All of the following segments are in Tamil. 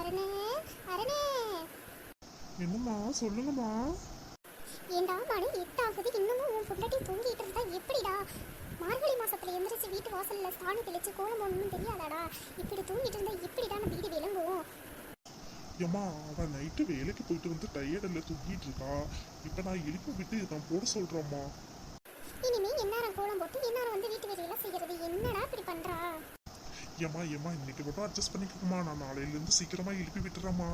அருணே அருணே. என்னம்மா சொல்லுங்கம்மா. ஏண்டா மணி எட்டாகுது இன்னமும் உன் பொண்டாட்டி தூங்கிட்டு இருந்தா எப்படிடா? மார்கழி மாசத்துல எந்திரிச்சு வீட்டு வாசல்ல சாணி தெளிச்சு கோலம் போடணும்னு தெரியாதாடா? இப்படி தூங்கிட்டு இருந்தா எப்படிடா நம்ம வீடு விளங்கும் ஏம்மா அவன் நைட்டு வேலைக்கு போயிட்டு வந்து டயர்டில் தூங்கிட்டு இருக்கா. இப்போ நான் எழுப்பி விட்டு நான் போட சொல்கிறேம்மா இனிமே எந்நேரம் கோலம் போட்டு எந்நேரம் வந்து வீட்டு வேலையெல்லாம் செய்யறது என்னடா இப்படி பண்றா? ஏம்மா ஏம்மா இன்னைக்கு மட்டும் அட்ஜஸ்ட் பண்ணிக்கோமா நான் நாளையிலேருந்து சீக்கிரமா எழுப்பி விட்டுறேம்மா.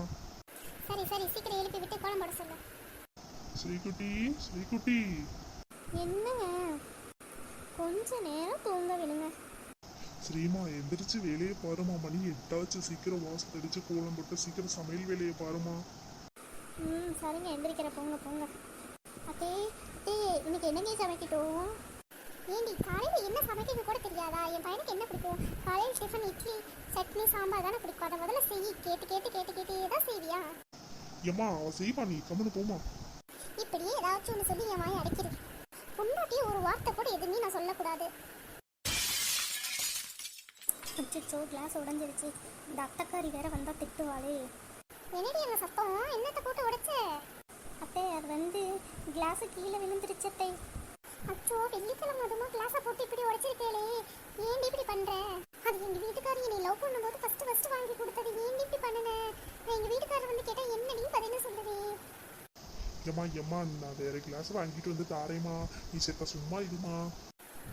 சரி சரி சீக்கிரம் எழுப்பி விட்டு கோலம் போட சொல்லு. ஸ்ரீகுட்டி ஸ்ரீகுட்டி. என்னங்க? கொஞ்ச நேரம் தூங்க விடுங்க. ஸ்ரீமா எந்திரிச்சு வேலையை பாருமா மணி எட்டாச்சு. சீக்கிரம் வாசல் அடிச்சு கோலம் போட்டு சீக்கிரம் சமையல் வேலையை பாருமா ம் சரிங்க. எந்திரிக்கிற போங்க போங்க. அத்தே அத்தே இன்னைக்கு என்னங்க சமைக்கட்டும்? ஏண்டி காலையில் என்ன சமைக்கிறது கூட தெரியாதா? என் பையனுக்கு என்ன பிடிக்கும்? காலையில் டிஃபன் இட்லி சட்னி சாம்பார் தானே பிடிக்கும். அதை முதல்ல செய் கேட்டு கேட்டு கேட்டு கேட்டு தான் செய்வியா? ஏம்மா அவ செய்வா நீ. கம்முன்னு போமா இப்படியே ஏதாச்சும் ஒன்று சொல்லி என் வாயை அடைக்கிறது பொண்டாட்டியே ஒரு வார்த்தை கூட எதுவுமே நான் சொல்லக்கூடாது. அச்சோ கிளாஸ் உடஞ்சிருச்சு. இந்த அட்டக்காரி வேற வந்தா திட்டுவாளே. என்னடி அந்த சத்தம்? என்னத்தை போட்டு உடைச்ச? அத்தை அது வந்து கிளாஸ் கீழே விழுந்துருச்சு அத்தை. அச்சோ வெள்ளிக்கிழமை அதுமா கிளாஸை போட்டு இப்படி உடைச்சிருக்கேளே. ஏன்டி இப்படி பண்ற? அது எங்க வீட்டுக்காரி நீ லவ் பண்ணும்போது ஃபர்ஸ்ட் ஃபர்ஸ்ட் வாங்கி கொடுத்தது ஏன்டி இப்படி பண்ணுன? எங்க வீட்டுக்காரர் வந்து கேட்டா என்னடி பதில் சொல்லுவே ஏம்மா ஏம்மா நான் வேற கிளாஸ் வாங்கிட்டு வந்து தாரேம்மா. நீ செத்த சும்மா இருமா.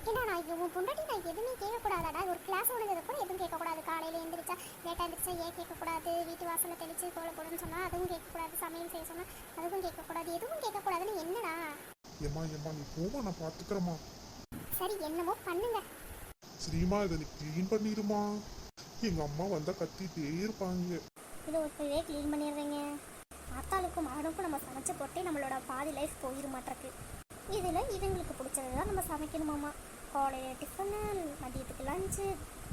ஏன்னா நான் உன் பொண்டாட்டி நான் எதுவுமே கேட்கக்கூடாதாடா? ஒரு கிளாஸ் உடனது கூட எதுவும் கேட்கக்கூடாது. காலையில் எழுந்திரிச்சா லேட்டாக எழுந்திரிச்சா ஏன் கேட்கக்கூடாது? வீட்டு வாசலில் தெளிச்சு கோல போடுன்னு சொன்னால் அதுவும் கேட்கக்கூடாது. சமையல் செய்ய சொன்னால் அதுவும் கேட்கக்கூடாது. எதுவும் கேட்கக்கூடாதுன்னு என்னடா? ஏம்மா ஏம்மா நீ போமா நான் பார்த்துக்கிறேம்மா. சரி என்னமோ பண்ணுங்க. ஸ்ரீமா இதை நீ க்ளீன் பண்ணிடுமா எங்க அம்மா வந்தா கத்திட்டே இருப்பாங்க. இதை இப்போவே க்ளீன் பண்ணிடுறீங்க. அத்தாளுக்கும் மகனுக்கும் நம்ம சமைச்சு போட்டே நம்மளோட பாதி லைஃப் போயிட மாட்டிருக்கு இதில் இதுங்களுக்கு பிடிச்சது தான் நம்ம சமைக்கணுமாம்மா. காலையில் டிஃபனு மதியத்துக்கு லஞ்சு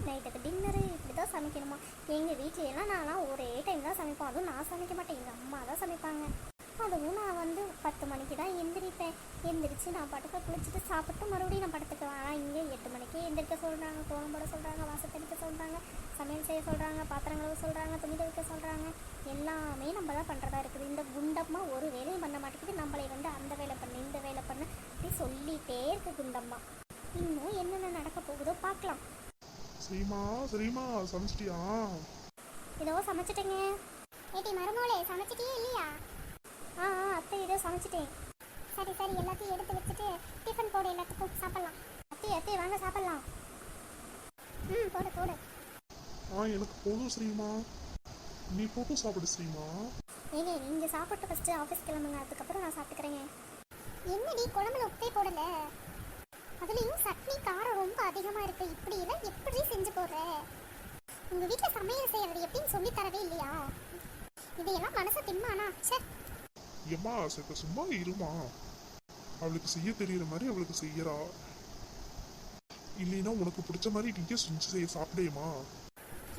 நைட்டுக்கு டின்னரு இப்படி தான் சமைக்கணுமா. எங்கள் வீட்டில எல்லாம் நான்லாம் ஒரே டைம் தான் சமைப்போம். அதுவும் நான் சமைக்க மாட்டேன். எங்கள் அம்மா தான் சமைப்பாங்க. அதுவும் நான் வந்து பத்து மணிக்கு தான் எந்திரிப்பேன். எந்திரிச்சு நான் படுக்க குளிச்சுட்டு சாப்பிட்டு மறுபடியும் நான் படுத்துக்குவேன். ஆனால் இங்கே எட்டு மணிக்கே எந்திரிக்க சொல்கிறாங்க கோலம் போட சொல்கிறாங்க வாசல் தெளிக்க சொல்கிறாங்க சமையல் செய்ய சொல்கிறாங்க பாத்திரம் கழுவ சொல்கிறாங்க துணி துவைக்க சொல்கிறாங்க எல்லாமே நம்ம தான் பண்ணுறதா இருக்குது. இந்த குண்டம்மா ஒரு வேலையும் பண்ண மாட்டேங்குது. நம்மளை வந்து அந்த வேலை பண்ணு இந்த வேலை பண்ணு அப்படி சொல்லிகிட்டே இருக்கு குண்டம்மா. இன்னும் என்னென்ன நடக்க போகுதோ பார்க்கலாம். ஸ்ரீமா ஸ்ரீமா சமைச்சிட்டியா? இதோ சமைச்சிட்டேங்க. ஏடி மருமோளே சமைச்சிட்டியே இல்லையா? இதோ சமைச்சிட்டேன். சரி சரி எல்லாத்தையும் எடுத்து வச்சுட்டு டிஃபன் போடு எல்லாத்துக்கும் சாப்பிடலாம். அத்தை அத்தை வாங்க சாப்பிடலாம். ம் போடு போடு. ஆ எனக்கு போதும் ஸ்ரீமா. நீ போட்டு சாப்பிடு ஸ்ரீமா. ஏங்க நீங்கள் சாப்பிட்டு ஃபஸ்ட்டு ஆஃபீஸ் கிளம்புங்க அதுக்கப்புறம் நான் சாப்பிட்டுக்கிறேங்க. என்னடி குழம்புல உப்பே போடல? அதுலேயும் சட்னி காரம் ரொம்ப அதிகமாக இருக்கு. இப்படி எல்லாம் எப்படி செஞ்சு போடுற? உங்கள் வீட்டில் சமையல் செய்யறது எப்படின்னு சொல்லி தரவே இல்லையா? இதையெல்லாம் மனசை திம்மானா சே ஏம்மா செத்த சும்மா இருமா? அவளுக்கு செய்ய தெரியற மாதிரி அவளுக்கு செய்யறா. இல்லைன்னா உனக்கு பிடிச்ச மாதிரி நீயே செஞ்சு செய்ய சாப்பிடேம்மா.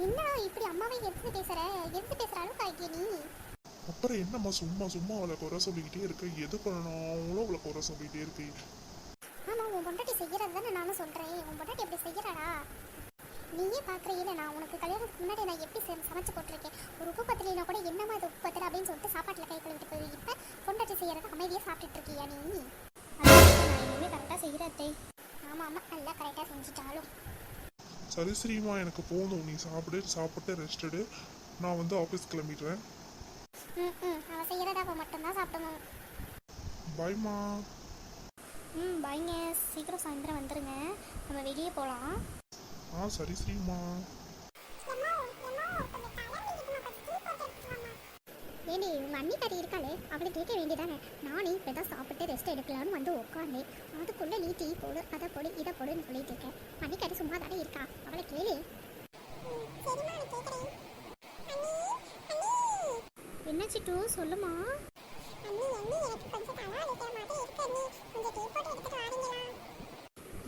என்ன இப்படி அம்மாவை எடுத்து பேசுற? எடுத்து பேசுற அளவுக்கு ஆகிய நீ. அப்புறம் என்னம்மா சும்மா சும்மா அவளை குறை சொல்லிக்கிட்டே இருக்க? எது பண்ணாலும் அவளை குறை சொல்லிக்கிட்டே இருக்கு. ஆமா உன் பொண்டாட்டி செய்யறது தானே நானும் சொல்றேன். உன் பொண்டாட்டி எப்படி செய்யறாடா நீயே பாக்குறீல நான் உனக்கு கல்யாணத்துக்கு முன்னாடி நான் எப்படி சமைச்சு போட்டிருக்கேன்? ஒரு உப்பு பத்திரினா கூட என்னம்மா இது உப்பு பத்திர அப்படின்னு சொல்லிட்டு சாப்பாட்டுல கை கழுவிட்டு போய் இப்ப பொண்டாட்டி செய்யறது அமைதியா சாப்பிட்டுட்டு இருக்கியா நீ? நான் இனிமே கரெக்டா செய்யறதே ஆமா ஆமா. நல்லா கரெக்டா செஞ்சுட்டாலும். சரி ஸ்ரீமா எனக்கு போதும். நீ சாப்பிடு. சாப்பிட்டு ரெஸ்ட் எடு. நான் வந்து ஆஃபீஸ் கிளம்பிடுறேன். ம் ம். அவ செய்யறதா அவ மட்டும்தான் சாப்பிடணும். பாய்மா ம். பாய்ங்க சீக்கிரம் சாயந்தரம் வந்துருங்க. நம்ம வெளியே போகலாம் ஆ சரி ஸ்ரீமா ஏண்டி உங்க அண்ணி கறி இருக்காளே அவளை கேட்க வேண்டியதானே? நானே இப்போ தான் சாப்பிட்டு ரெஸ்ட் எடுக்கலாம்னு வந்து உட்காந்தேன் அதுக்குள்ள நீ டீ போடு அதை போடு இதை போடுன்னு சொல்லிட்டு இருக்கேன். மணிக்கறி சும்மா தானே இருக்கா? அவளை கேளு. என்ன சிட்டு? சொல்லுமா.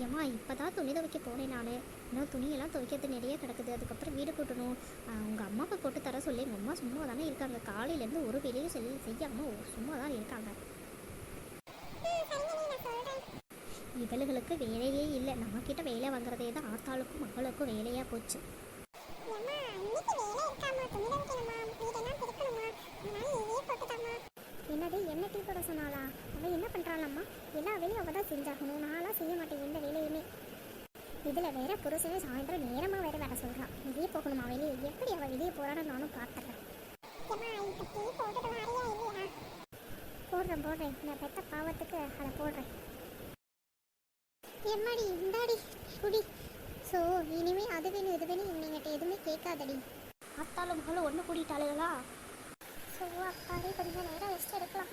ஏம்மா இப்போ தான் துணி துவைக்க போனேன் நான். இன்னும் துணியெல்லாம் துவைக்கிறது நிறைய கிடக்குது. அதுக்கப்புறம் வீடு கூட்டணும். உங்கள் அம்மாவை போட்டு தர சொல்லி எங்கள் அம்மா சும்மா தானே இருக்காங்க. காலையிலேருந்து ஒரு வேலையும் செய் செய்யாமல் சும்மா தான் இருக்காங்க. இவளுகளுக்கு வேலையே இல்லை. நம்மக்கிட்ட வேலை வாங்குறதே தான் ஆத்தாளுக்கும் மகளுக்கும் வேலையாக போச்சு. அப்படின்னா எல்லா வேலையும் அவள் தான் செஞ்சாகணும். நான்லாம் செய்ய மாட்டேன் எந்த வேலையுமே. இதில் வேற புருஷனே சாயந்தரம் நேரமாக வேற வேலை சொல்கிறான் வெளியே போகணுமா வெளியே? எப்படி அவள் வெளியே போகிறான்னு நானும் பார்த்துறேன் போடுறேன் போடுறேன். நான் பெத்த பாவத்துக்கு அதை போடுறேன். என்னடி இந்தாடி குடி. ஸோ இனிமே அது வேணும் இது வேணும் என்கிட்ட எதுவுமே கேட்காதடி. ஆத்தாலும் மகளும் ஒன்று கூட்டிட்டாளுங்களா ஸோ அப்பாடே கொஞ்சம் நேரம் ரெஸ்ட் எடுக்கலாம்.